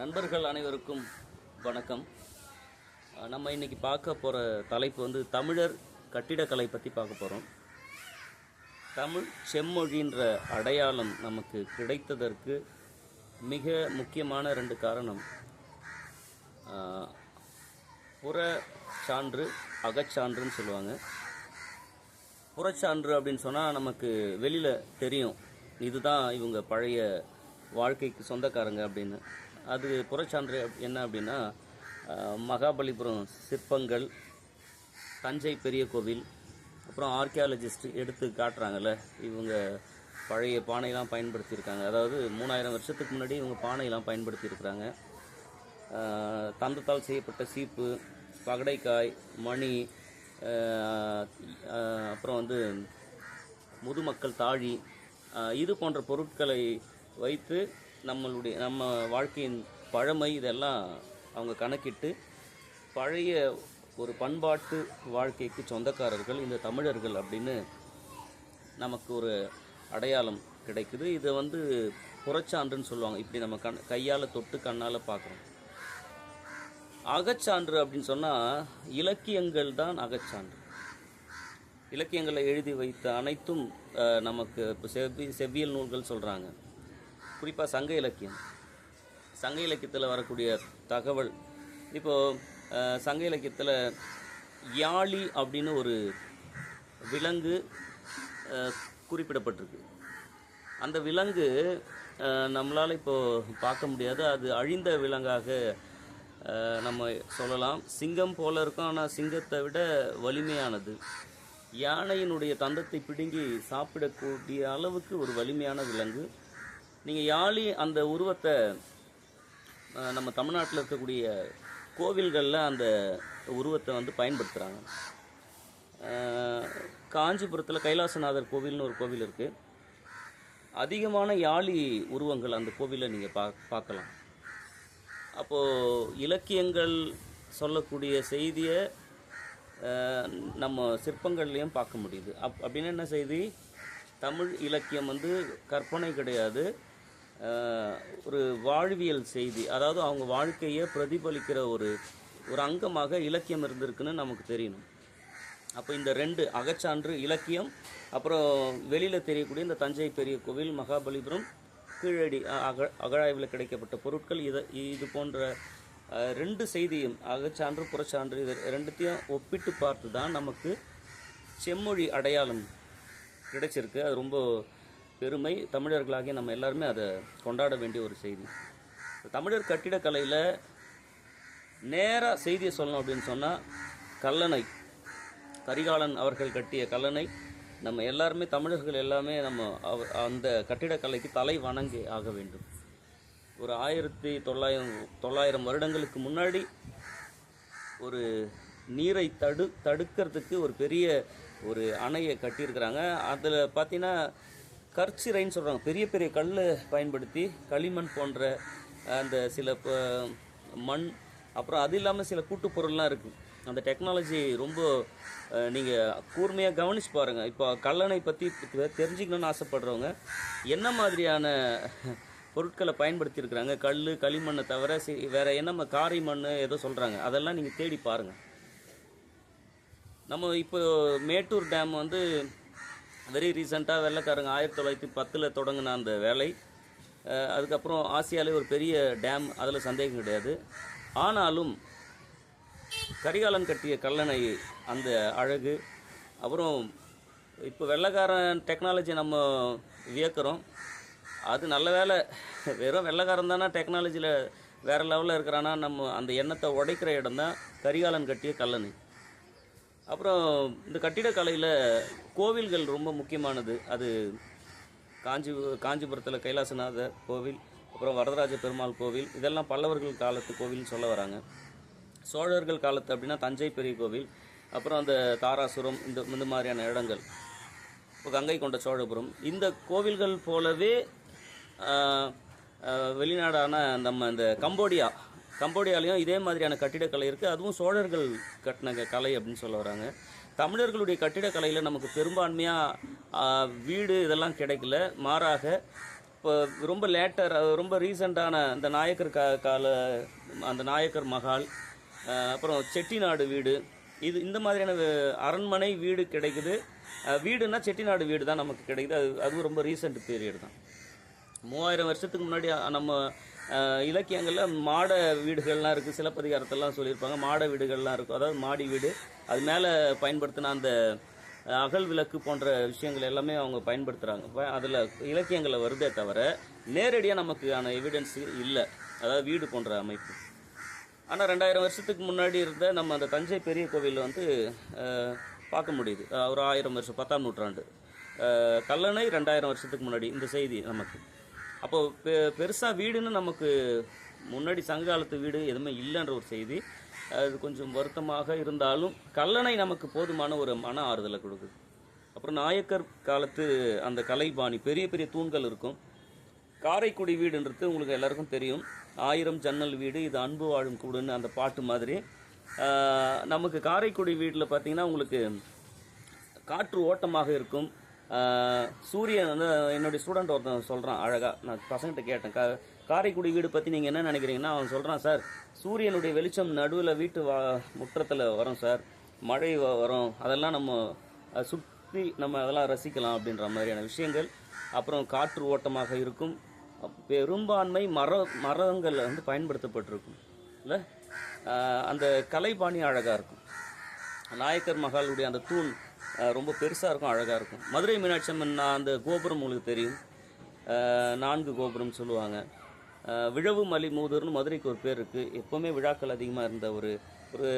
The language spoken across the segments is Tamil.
நண்பர்கள் அனைவருக்கும் வணக்கம். நம்ம இன்னைக்கு பார்க்க போகிற தலைப்பு வந்து தமிழர் கட்டிடக்கலை பற்றி பார்க்க போகிறோம் தமிழ் செம்மொழின்ற அடையாளம் நமக்கு கிடைத்ததற்கு மிக முக்கியமான ரெண்டு காரணம். புற சான்று அகச்சான்றுன்னு சொல்லுவாங்க. புறச்சான்று அப்படின்னு சொன்னால் நமக்கு வெளியில் தெரியும். இதுதான் இவங்க பழைய வாழ்க்கைக்கு சொந்தக்காரங்க அப்படின்னு. அது புறச்சான்று என்ன அப்படின்னா மகாபலிபுரம் சிற்பங்கள் தஞ்சை பெரிய கோவில் அப்புறம் ஆர்கியாலஜிஸ்ட் எடுத்து காட்டுறாங்கல்ல இவங்க பழைய பானையெல்லாம் பயன்படுத்தியிருக்காங்க. அதாவது மூணாயிரம் வருஷத்துக்கு முன்னாடி இவங்க பானையெல்லாம் பயன்படுத்தியிருக்கிறாங்க. தந்தத்தால் செய்யப்பட்ட சீப்பு பகடைக்காய் மணி அப்புறம் வந்து முதுமக்கள் தாழி இது போன்ற பொருட்களை வைத்து நம்மளுடைய நம்ம வாழ்க்கையின் பழமை இதெல்லாம் அவங்க கணக்கிட்டு பழைய ஒரு பண்பாட்டு வாழ்க்கைக்கு சொந்தக்காரர்கள் இந்த தமிழர்கள் அப்படின்னு நமக்கு ஒரு அடையாளம் கிடைக்குது. இதை வந்து புறச்சான்றுன்னு சொல்லுவாங்க. இப்படி நம்ம கண் கையால் தொட்டு கண்ணால் பார்க்குறோம். அகச்சான்று அப்படின்னு சொன்னால் இலக்கியங்கள் தான் அகச்சான்று. இலக்கியங்களை எழுதி வைத்த அனைத்தும் நமக்கு இப்போ செவ்வி செவ்வியல் நூல்கள் சொல்கிறாங்க குறிப்பாக சங்க இலக்கியம். சங்க இலக்கியத்தில் வரக்கூடிய தகவல் இப்போது சங்க இலக்கியத்தில் யாழி அப்படின்னு ஒரு விலங்கு குறிப்பிடப்பட்டிருக்கு. அந்த விலங்கு நம்மளால் இப்போது பார்க்க முடியாது. அது அழிந்த விலங்காக நம்ம சொல்லலாம். சிங்கம் போல இருக்கும் ஆனால் சிங்கத்தை விட வலிமையானது. யானையினுடைய தந்தத்தை பிடுங்கி சாப்பிடக்கூடிய அளவுக்கு ஒரு வலிமையான விலங்கு. நீங்கள் யாழி அந்த உருவத்தை நம்ம தமிழ்நாட்டில் இருக்கக்கூடிய கோவில்களில் அந்த உருவத்தை வந்து பயன்படுத்துகிறாங்க காஞ்சிபுரத்தில் கைலாசநாதர் கோவில்னு ஒரு கோவில் இருக்குது அதிகமான யாழி உருவங்கள் அந்த கோவிலில் நீங்கள் பா பார்க்கலாம். அப்போது இலக்கியங்கள் சொல்லக்கூடிய செய்தியை நம்ம சிற்பங்கள்லேயும் பார்க்க முடியுது. அப் அப்படின்னு என்ன செய்தி? தமிழ் இலக்கியம் வந்து கற்பனை கிடையாது. ஒரு வாழ்வியல் செய்தி. அதாவது அவங்க வாழ்க்கையை பிரதிபலிக்கிற ஒரு ஒரு அங்கமாக இலக்கியம் இருந்திருக்குன்னு நமக்கு தெரியணும். அப்போ இந்த ரெண்டு அகச்சான்று இலக்கியம் அப்புறம் வெளியில் தெரியக்கூடிய இந்த தஞ்சை பெரிய கோவில் மகாபலிபுரம் கீழடி அ- அக அகழாய்வில் கிடைக்கப்பட்ட பொருட்கள் இதை இது போன்ற ரெண்டு செய்தியும் அகச்சான்று புறச்சான்று இது ரெண்டுத்தையும் ஒப்பிட்டு பார்த்து தான் நமக்கு செம்மொழி அடையாளம் கிடைச்சிருக்கு. அது ரொம்ப பெருமை. தமிழர்களாகிய நம்ம எல்லாருமே அதை கொண்டாட வேண்டிய ஒரு செய்தி. தமிழர் கட்டிடக்கலையில் நேராக செய்தியை சொல்லணும் அப்படின்னு சொன்னால் கல்லணை கரிகாலன் அவர்கள் கட்டிய கல்லணை நம்ம எல்லாருமே தமிழர்கள் எல்லாமே நம்ம அவ அந்த கட்டிடக்கலைக்கு தலை வணங்கி ஆக வேண்டும். ஒரு ஆயிரத்தி தொள்ளாயிரம் தொள்ளாயிரம் வருடங்களுக்கு முன்னாடி ஒரு நீரை தடு தடுக்கிறதுக்கு ஒரு பெரிய ஒரு அணையை கட்டியிருக்கிறாங்க. அதில் பார்த்தீங்கன்னா கற்சிரைன்னு சொல்கிறாங்க பெரிய பெரிய கல் பயன்படுத்தி களிமண் போன்ற அந்த சில மண் அப்புறம் அது இல்லாமல் சில கூட்டு பொருள்லாம் இருக்குது அந்த டெக்னாலஜி ரொம்ப நீங்கள் கூர்மையாக கவனிச்சு பாருங்கள் இப்போ கல்லணை பற்றி தெரிஞ்சுக்கணும்னு ஆசைப்படுறவங்க என்ன மாதிரியான பொருட்களை பயன்படுத்தியிருக்கிறாங்க? கல் களிமண்ணை தவிர சி வேறு என்ன காரை மண் ஏதோ சொல்கிறாங்க அதெல்லாம் நீங்கள் தேடி பாருங்கள் நம்ம இப்போ மேட்டூர் டேம் வந்து வெரி ரீசெண்டாக வெள்ளைக்காரங்க ஆயிரத்தி தொள்ளாயிரத்தி பத்தில் தொடங்கின அந்த வேலை. அதுக்கப்புறம் ஆசியாவிலே ஒரு பெரிய டேம் அதில் சந்தேகம் கிடையாது. ஆனாலும் கரிகாலன் கட்டிய கல்லணை அந்த அழகு அப்புறம் இப்போ வெள்ளைக்காரன் டெக்னாலஜி நம்ம வியக்கிறோம். அது நல்ல வேலை. வெறும் வெள்ளைக்காரன் தானே டெக்னாலஜியில் வேறு லெவலில் இருக்கிறானா? நம்ம அந்த எண்ணத்தை உடைக்கிற இடம் தான் கரிகாலன் கட்டிய கல்லணை. அப்புறம் இந்த கட்டிடக்கலையில் கோவில்கள் ரொம்ப முக்கியமானது. அது காஞ்சி காஞ்சிபுரத்தில் கைலாசநாதர் கோவில் அப்புறம் வரதராஜ பெருமாள் கோவில் இதெல்லாம் பல்லவர்கள் காலத்து கோவில்னு சொல்ல வராங்க. சோழர்கள் காலத்து அப்படின்னா தஞ்சை பெரிய கோவில் அப்புறம் அந்த தாராசுரம் இந்த இந்த மாதிரியான இடங்கள். இப்போ கங்கை கொண்ட சோழபுரம். இந்த கோவில்கள் போலவே வெளிநாடான நம்ம இந்த கம்போடியா கம்போடியாலையும் இதே மாதிரியான கட்டிடக்கலை இருக்குது அதுவும் சோழர்கள் கட்டின கலை அப்படின்னு சொல்ல வராங்க. தமிழர்களுடைய கட்டிடக்கலையில் நமக்கு பெரும்பான்மையாக வீடு இதெல்லாம் கிடைக்கல. மாறாக இப்போ ரொம்ப லேட்டர் ரொம்ப ரீசண்டான இந்த நாயக்கர் கா கால அந்த நாயக்கர் மகால் அப்புறம் செட்டிநாடு வீடு. இது இந்த மாதிரியான அரண்மனை வீடு கிடைக்குது. வீடுன்னா வீடுனா செட்டிநாடு வீடு தான் நமக்கு கிடைக்குது. அது அதுவும் ரொம்ப ரீசெண்ட் பீரியட் தான். மூவாயிரம் வருஷத்துக்கு முன்னாடி நம்ம இலக்கியங்களில் மாட வீடுகள்லாம் இருக்குது சிலப்பதிகாரத்தெல்லாம் சொல்லியிருப்பாங்க. மாட வீடுகள்லாம் இருக்கும். அதாவது மாடி வீடு. அது மேலே பயன்படுத்தின அந்த அகல் விளக்கு போன்ற விஷயங்கள் எல்லாமே அவங்க பயன்படுத்துகிறாங்க அதில் இலக்கியங்களில் வருதே தவிர நேரடியாக நமக்கான எவிடன்ஸ் இல்லை. அதாவது வீடு போன்ற அமைப்பு. ஆனால் ரெண்டாயிரம் வருஷத்துக்கு முன்னாடி இருந்த நம்ம அந்த தஞ்சை பெரிய கோவிலில் வந்து பார்க்க முடியுது. ஒரு ஆயிரம் வருஷம் பத்தாம் நூற்றாண்டு. கல்லணை ரெண்டாயிரம் வருஷத்துக்கு முன்னாடி இந்த செய்தி நமக்கு. அப்போது பெ பெருசாக வீடுன்னு நமக்கு முன்னாடி சங்க காலத்து வீடு எதுவுமே இல்லைன்ற ஒரு செய்தி. அது கொஞ்சம் வருத்தமாக இருந்தாலும் கல்லணை நமக்கு போதுமான ஒரு மன ஆறுதலை கொடுக்குது. அப்புறம் நாயக்கர் காலத்து அந்த கலைபாணி பெரிய பெரிய தூண்கள் இருக்கும். காரைக்குடி வீடுன்றது உங்களுக்கு எல்லாருக்கும் தெரியும். ஆயிரம் ஜன்னல் வீடு இது அன்பு வாழும் கூடுன்னு அந்த பாட்டு மாதிரி. நமக்கு காரைக்குடி வீட்டில் பார்த்திங்கன்னா உங்களுக்கு காற்று ஓட்டமாக இருக்கும். சூரியன் வந்து என்னுடைய ஸ்டூடெண்ட் ஒருத்தன் சொல்கிறான் அழகாக நான் பசங்கிட்ட கேட்டேன். கா காரைக்குடி வீடு பற்றி நீங்கள் என்ன நினைக்கிறீங்கன்னா அவன் சொல்கிறான் சார் சூரியனுடைய வெளிச்சம் நடுவில் வீட்டு வா முற்றத்தில் வரும் சார். மழை வ- வரும். அதெல்லாம் நம்ம சுற்றி நம்ம அதெல்லாம் ரசிக்கலாம் அப்படின்ற மாதிரியான விஷயங்கள். அப்புறம் காற்று ஓட்டமாக இருக்கும். பெரும்பான்மை மர மரங்கள் வந்து பயன்படுத்தப்பட்டிருக்கும். இல்லை? அந்த கலைபாணி அழகாக இருக்கும். நாயக்கர் மகாலுடைய அந்த தூண் ரொம்ப பெருசாக இருக்கும் அழகாக இருக்கும். மதுரை மீனாட்சி அம்மன் நான் அந்த கோபுரம் உங்களுக்கு தெரியும். நான்கு கோபுரம் சொல்லுவாங்க. விழவு மலி மூதூர்னு மதுரைக்கு ஒரு பேர் இருக்குது எப்போவுமே விழாக்கள் அதிகமாக இருந்த ஒரு ஒரு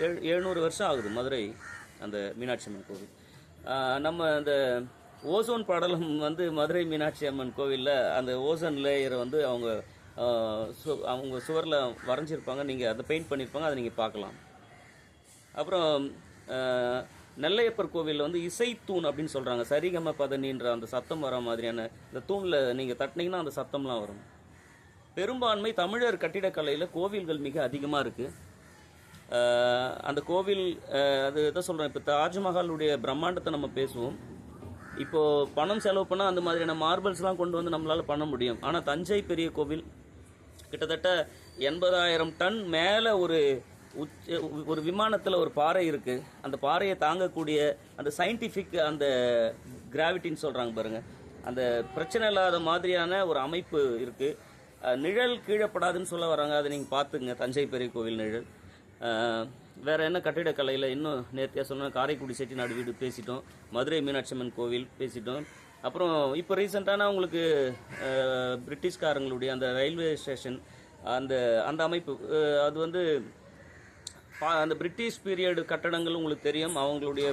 ஏழு எழுநூறு வருஷம் ஆகுது மதுரை அந்த மீனாட்சி அம்மன் கோவில். நம்ம அந்த ஓசோன் படலம் வந்து மதுரை மீனாட்சி அம்மன் கோவிலில் அந்த ஓசோன் லேயரை வந்து அவங்க சு- அவங்க சுவரில் வரைஞ்சிருப்பாங்க. நீங்கள் அதை பெயிண்ட் பண்ணியிருப்பாங்க அதை நீங்கள் பார்க்கலாம். அப்புறம் நெல்லையப்பர் கோவிலில் வந்து இசைத்தூண் அப்படின்னு சொல்கிறாங்க சரிகம பதனின்ற அந்த சத்தம் வர மாதிரியான இந்த தூணில் நீங்கள் தட்டினீங்கன்னா அந்த சத்தம்லாம் வரும். பெரும்பான்மை தமிழர் கட்டிடக்கலையில் கோவில்கள் மிக அதிகமாக இருக்குது அந்த கோவில் அது எதை சொல்கிறேன் இப்போ தாஜ்மஹாலுடைய பிரம்மாண்டத்தை நம்ம பேசுவோம். இப்போ பணம் செலவு பண்ணால் அந்த மாதிரியான மார்பிள்ஸ்லாம் கொண்டு வந்து நம்மளால் பண்ண முடியும். ஆனால் தஞ்சை பெரிய கோவில் கிட்டத்தட்ட எண்பதாயிரம் டன் மேலே ஒரு ஒரு விமானத்தில் ஒரு பாறை இருக்குது அந்த பாறையை தாங்கக்கூடிய அந்த சயின்டிஃபிக் அந்த கிராவிட்டின்னு சொல்கிறாங்க பாருங்கள் அந்த பிரச்சனை இல்லாத மாதிரியான ஒரு அமைப்பு இருக்குது நிழல் கீழப்படாதுன்னு சொல்ல வராங்க. அதை நீங்கள் பார்த்துங்க தஞ்சை பெரிய கோவில் நிழல். வேறு என்ன கட்டிடக்கலையில் இன்னும் நேர்த்தியாக சொன்னால் காரைக்குடி செட்டிநாடு வீடு பேசிட்டோம். மதுரை மீனாட்சி அம்மன் கோவில் பேசிட்டோம். அப்புறம் இப்போ ரீசெண்டான உங்களுக்கு பிரிட்டிஷ்காரங்களுடைய அந்த ரயில்வே ஸ்டேஷன் அந்த அந்த அமைப்பு அது வந்து அந்த பிரிட்டிஷ் பீரியட் கட்டடங்கள் உங்களுக்கு தெரியும். அவங்களுடைய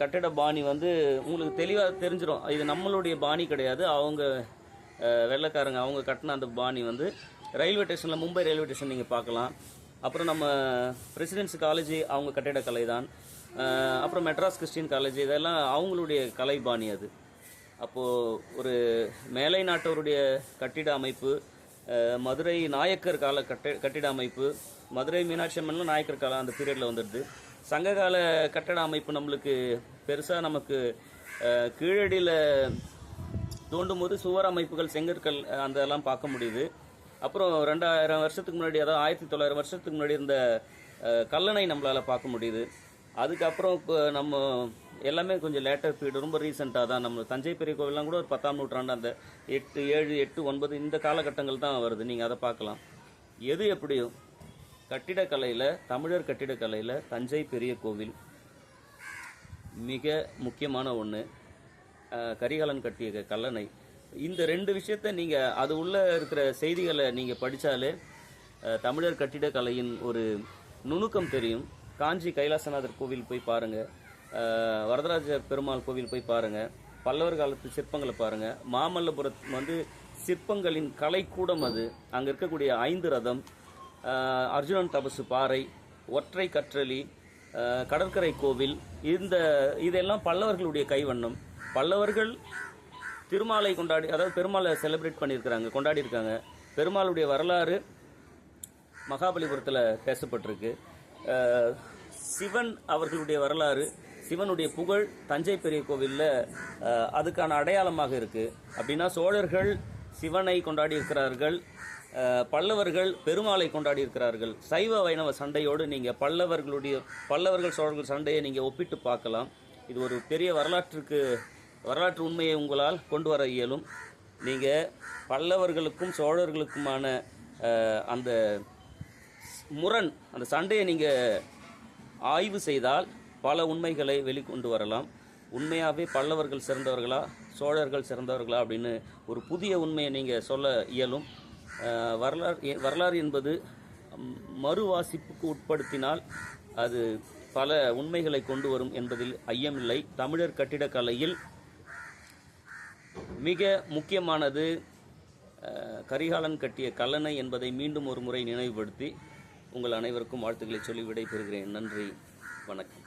கட்டட பாணி வந்து உங்களுக்கு தெளிவாக தெரிஞ்சிடும் இது நம்மளுடைய பாணி கிடையாது. அவங்க வெள்ளக்காரங்க வெள்ளைக்காரங்க அவங்க கட்டின அந்த பாணி வந்து ரயில்வே ஸ்டேஷனில் மும்பை ரயில்வே ஸ்டேஷன் நீங்கள் பார்க்கலாம். அப்புறம் நம்ம பிரசிடென்சி காலேஜ் அவங்க கட்டிடக்கலை தான். அப்புறம் மெட்ராஸ் கிறிஸ்டின் காலேஜ் இதெல்லாம் அவங்களுடைய கலை பாணி அது. அப்போது ஒரு மேலை நாட்டவருடைய கட்டிட அமைப்பு மதுரை நாயக்கர் கால கட்ட கட்டிட அமைப்பு மதுரை மீனாட்சி அம்மன்லாம் நாயக்கர் காலம் அந்த பீரியடில் வந்துடுது. சங்ககால கட்டட அமைப்பு நம்மளுக்கு பெருசாக நமக்கு கீழடியில் தோண்டும் போது சுவர் அமைப்புகள் செங்கற்கள் அந்த எல்லாம் பார்க்க முடியுது. அப்புறம் ரெண்டாயிரம் வருஷத்துக்கு முன்னாடி அதாவது ஆயிரத்தி தொள்ளாயிரம் வருஷத்துக்கு முன்னாடி இருந்த கல்லணை நம்மளால் பார்க்க முடியுது. அதுக்கப்புறம் இப்போ நம்ம எல்லாமே கொஞ்சம் லேட்டர் பீரியட் ரொம்ப ரீசெண்டாக தான். நம்ம தஞ்சை பெரிய கோவிலாம் கூட ஒரு பத்தாம் நூற்றாண்டு அந்த எட்டு ஏழு எட்டு ஒன்பது இந்த காலகட்டங்கள் தான் வருது. நீங்கள் அதை பார்க்கலாம். எது எப்படியோ கட்டிடக்கலையில் தமிழர் கட்டிடக்கலையில் தஞ்சை பெரிய கோவில் மிக முக்கியமான ஒன்று கரிகாலன் கட்டிய கல்லணை. இந்த ரெண்டு விஷயத்த நீங்கள் அது உள்ளே இருக்கிற செய்திகளை நீங்கள் படித்தாலே தமிழர் கட்டிடக்கலையின் ஒரு நுணுக்கம் தெரியும். காஞ்சி கைலாசநாதர் கோவில் போய் பாருங்கள் வரதராஜ பெருமாள் கோவில் போய் பாருங்கள் பல்லவர் காலத்து சிற்பங்களை பாருங்கள் மாமல்லபுரம் வந்து சிற்பங்களின் கலைக்கூடம் அது. அங்கே இருக்கக்கூடிய ஐந்து ரதம் அர்ஜுனன் தபசு பாறை ஒற்றை கற்றலி கடற்கரை கோவில் இந்த இதெல்லாம் பல்லவர்களுடைய கைவண்ணம். பல்லவர்கள் திருமாலை கொண்டாடி அதாவது பெருமாளை செலிப்ரேட் பண்ணியிருக்கிறாங்க கொண்டாடி இருக்காங்க பெருமாளுடைய வரலாறு மகாபலிபுரத்தில் பேசப்பட்டிருக்கு. சிவன் அவர்களுடைய வரலாறு சிவனுடைய புகழ் தஞ்சை பெரிய கோவிலில் அதுக்கான அடையாளமாக இருக்குது அப்படின்னா சோழர்கள் சிவனை கொண்டாடி இருக்கிறார்கள் பல்லவர்கள் பெருமாளை கொண்டாடி இருக்கிறார்கள் சைவ வைணவ சண்டையோடு நீங்கள் பல்லவர்களுடைய பல்லவர்கள் சோழர்கள் சண்டையை நீங்கள் ஒப்பிட்டு பார்க்கலாம். இது ஒரு பெரிய வரலாற்றுக்கு வரலாற்று உண்மையை உங்களால் கொண்டு வர இயலும். நீங்கள் பல்லவர்களுக்கும் சோழர்களுக்குமான அந்த முரண் அந்த சண்டையை நீங்கள் ஆய்வு செய்தால் பல உண்மைகளை வெளிக்கொண்டு வரலாம். உண்மையாகவே பல்லவர்கள் சிறந்தவர்களா சோழர்கள் சிறந்தவர்களா அப்படின்னு ஒரு புதிய உண்மையை நீங்கள் சொல்ல இயலும். வரலாறு எ- வரலாறு என்பது மறுவாசிப்புக்கு உட்படுத்தினால் அது பல உண்மைகளை கொண்டு வரும் என்பதில் ஐயமில்லை. தமிழர் கட்டிடக்கலையில் மிக முக்கியமானது கரிகாலன் கட்டிய கல்லணை என்பதை மீண்டும் ஒரு முறை நினைவுபடுத்தி உங்கள் அனைவருக்கும் வாழ்த்துக்களை சொல்லி விடைபெறுகிறேன். நன்றி வணக்கம்.